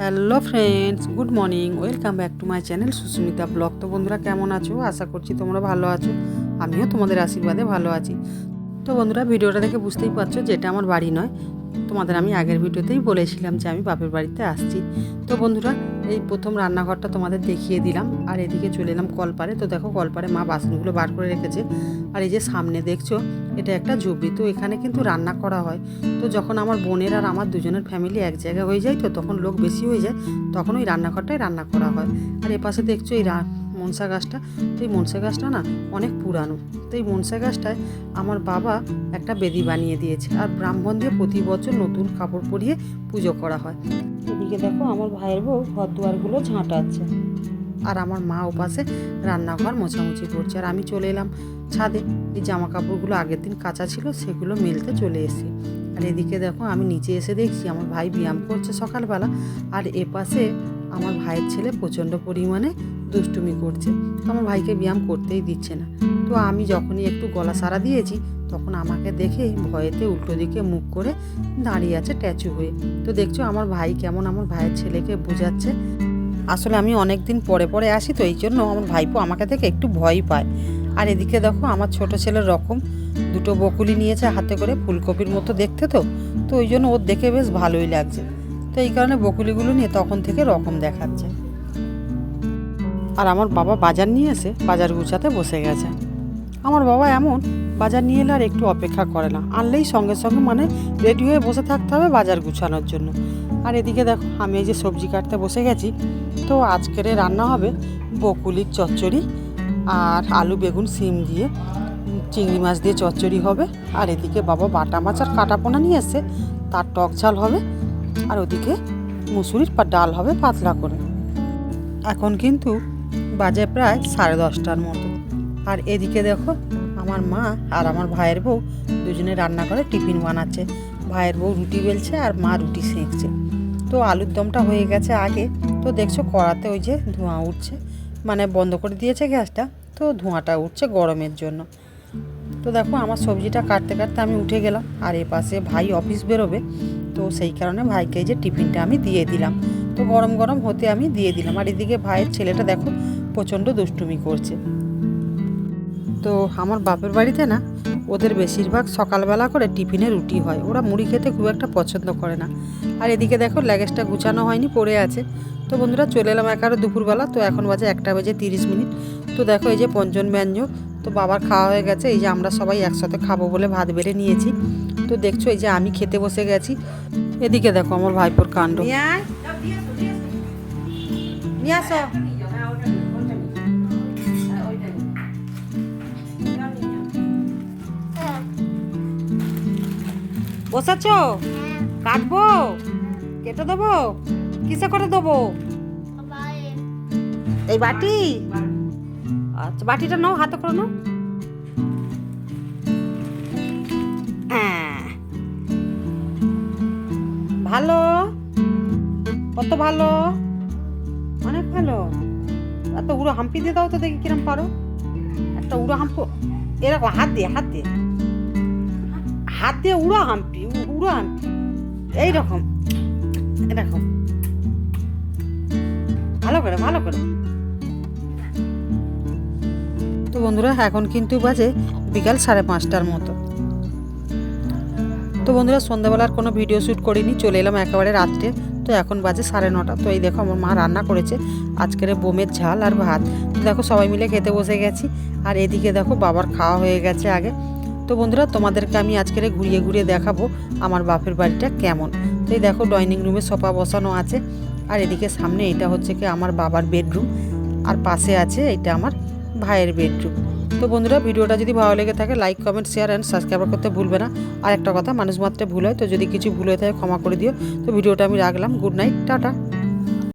Hello friends, good morning, welcome back to my channel Susmita blog. তো বন্ধুরা, কেমন আছো? আশা করছি তোমরা ভালো আছো। আমিও তোমাদের আশীর্বাদে ভালো আছি। তো বন্ধুরা, ভিডিওটা দেখে বুঝতেই পারছ যে এটা আমার বাড়ি নয় তোমাদের আমি আগের ভিডিওতেই বলেছিলাম যে আমি বাপের বাড়িতে আসছি। তো বন্ধুরা, এই প্রথম রান্নাঘরটা তোমাদের দেখিয়ে দিলাম। আর এদিকে চলে এলাম কলপারে। তো দেখো, কলপারে মা বাসনগুলো বার করে রেখেছে। আর এই যে সামনে দেখছ, এটা একটা ঝুবড়ি তো এখানে কিন্তু রান্না করা হয়। তো যখন আমার বোনের আর আমার দুজনের ফ্যামিলি এক জায়গায় হয়ে যায়, তো তখন লোক বেশি হয়ে যায়, তখন ওই রান্নাঘরটাই রান্না করা হয়। আর এ পাশে দেখছ এই মনসা গাছটা তো এই মনসা গাছটা না অনেক পুরানো। তো এই মনসা গাছটায় আমার বাবা একটা বেদি বানিয়ে দিয়েছে আর ব্রাহ্মণ দিয়ে প্রতি বছর নতুন কাপড় পরিয়ে পুজো করা হয়। এদিকে দেখো আমার ভাইয়ের বউ ঘর দুয়ারগুলো ঝাঁটাচ্ছে। আর আমার মা ওপাশে রান্নাঘর মোছামুছি করছে। আর আমি চলে এলাম ছাদে। এই জামা কাপড়গুলো আগের দিন কাঁচা ছিল, সেগুলো মেলতে চলে এসেছি। আর এদিকে দেখো আমি নিচে এসে দেখছি আমার ভাই ব্যায়াম করছে সকালবেলা। আর এপাশে আমার ভাইয়ের ছেলে প্রচণ্ড পরিমাণে দুষ্টুমি করছে। তো আমার ভাইকে ব্যায়াম করতেই দিচ্ছে না। তো আমি যখনই একটু গলা সারা দিয়েছি, তখন আমাকে দেখে ভয়েতে উল্টো দিকে মুখ করে দাঁড়িয়ে আছে ট্যাচু হয়ে। তো দেখছ আমার ভাই কেমন, আমার ভাইয়ের ছেলেকে বোঝাচ্ছে। আসলে আমি অনেক দিন পরে পরে আসি, তো এই জন্য আমার ভাইপো আমাকে দেখে একটু ভয় পায়। আর এদিকে দেখো আমার ছোট ছেলের রকম। দুটো বকুলি নিয়েছে হাতে করে ফুলকপির মতো দেখতে তো। তো ওই জন্য ওর দেখে বেশ ভালোই লাগছে। তো এই কারণে বকুলিগুলো নিয়ে তখন থেকে রকম দেখাচ্ছে। আর আমার বাবা বাজার নিয়ে এসে বাজার গুছাতে বসে গেছে। আমার বাবা এমন, বাজার নিয়ে এলে আর একটু অপেক্ষা করে না। আনলেই সঙ্গে সঙ্গে মানে রেডি হয়ে বসে থাকতে হবে বাজার গুছানোর জন্য। আর এদিকে দেখো, আমি এই যে সবজি কাটতে বসে গেছি। তো আজকের রান্না হবে বকুলির চচ্চড়ি আর আলু, বেগুন সিম দিয়ে। চিংড়ি মাছ দিয়ে চচ্চড়ি হবে। আর এদিকে বাবা বাটা মাছ আর কাটা পোনা নিয়ে এসে তার টক ঝাল হবে। আর ওদিকে মুসুরির ডাল হবে পাতলা করে। এখন কিন্তু বাজে প্রায় সাড়ে দশটার মতো। আর এদিকে দেখো, আমার মা আর আমার ভাইয়ের বউ দুজনে রান্না করে টিফিন বানাচ্ছে। ভাইয়ের বউ রুটি বেলছে আর মা রুটি সেঁকছে। তো আলুর দমটা হয়ে গেছে আগে। তো দেখছ কড়াতে ওই যে ধোঁয়া উঠছে। মানে বন্ধ করে দিয়েছে গ্যাসটা। তো ধোঁয়াটা উঠছে গরমের জন্য। তো দেখো আমার সবজিটা কাটতে কাটতে আমি উঠে গেলাম। আর এ পাশে ভাই অফিস বেরোবে। তো সেই কারণে ভাইকে যে টিফিনটা আমি দিয়ে দিলাম। তো গরম গরম হতে আমি দিয়ে দিলাম। আর এদিকে ভাইয়ের ছেলেটা দেখো প্রচণ্ড দুষ্টুমি করছে। তো আমার বাপের বাড়িতে না, ওদের বেশিরভাগ সকালবেলা করে টিফিনে রুটি হয়। ওরা মুড়ি খেতে খুব একটা পছন্দ করে না। আর এদিকে দেখো ল্যাগেজটা গুছানো হয়নি, পড়ে আছে। তো বন্ধুরা চলে এলাম একারো দুপুরবেলা, তো এখন বাজে একটা বাজে তিরিশ মিনিট। তো দেখো এই যে পঞ্জন ব্যঞ্জন তো বাবার খাওয়া হয়ে গেছে এই যে আমরা সবাই একসাথে খাব বলে ভাত বেড়ে নিয়েছি। তো দেখছ এই যে আমি খেতে বসে গেছি। এদিকে দেখো আমার ভাইপোর কাণ্ড। নিয়ে আসো। বসাচ্ছো? কাটবো? কেটে দেবো? কিসে করে দেবো? এই বাটি? আচ্ছা বাটিটা নাও, হাতে করে নাও। হ্যাঁ। ভালো? কত ভালো? অনেক ভালো। এত উড়ো হাম্পি দিয়ে দাও তো দেখি কিরম পারো। একটা উড়ো হাম্পু এরকম হাত দিয়ে হাত দিয়ে। হাত দিয়ে উড়ো হাম্পি উড়ো হাম্পি। এইরকম এরকম ভালো করে ভালো করে। তো বন্ধুরা, এখন কিন্তু বাজে বিকাল সাড়ে পাঁচটার মতো। তো বন্ধুরা, সন্ধ্যাবেলার কোনো ভিডিও শ্যুট করিনি, চলে এলাম একেবারে রাত্রে। তো এখন বাজে সাড়ে নটা। তো এই দেখো আমার মা রান্না করেছে, আজকের বোমের ঝাল আর ভাত। দেখো সবাই মিলে খেতে বসে গেছি, আর এদিকে দেখো বাবার খাওয়া হয়ে গেছে আগে। তো বন্ধুরা, তোমাদেরকে আমি আজকের ঘুরিয়ে ঘুরিয়ে দেখাবো আমার বাপের বাড়িটা কেমন। তো এই দেখো ডাইনিং রুমে সোফা বসানো আছে, আর এদিকে সামনে এটা হচ্ছে কি আমার বাবার বেডরুম, আর পাশে আছে এটা আমার ভাইয়ের বেডরুম তো বন্ধুরা, ভিডিওটা যদি ভালো লেগে থাকে like comment share and subscribe করতে ভুলবে না। আর একটা কথা, মানুষ মাত্রে ভুল হয়, তো যদি কিছু ভুল হয়ে থাকে, ক্ষমা করে দিও। তো ভিডিওটা আমি রাখলাম। Good night tata.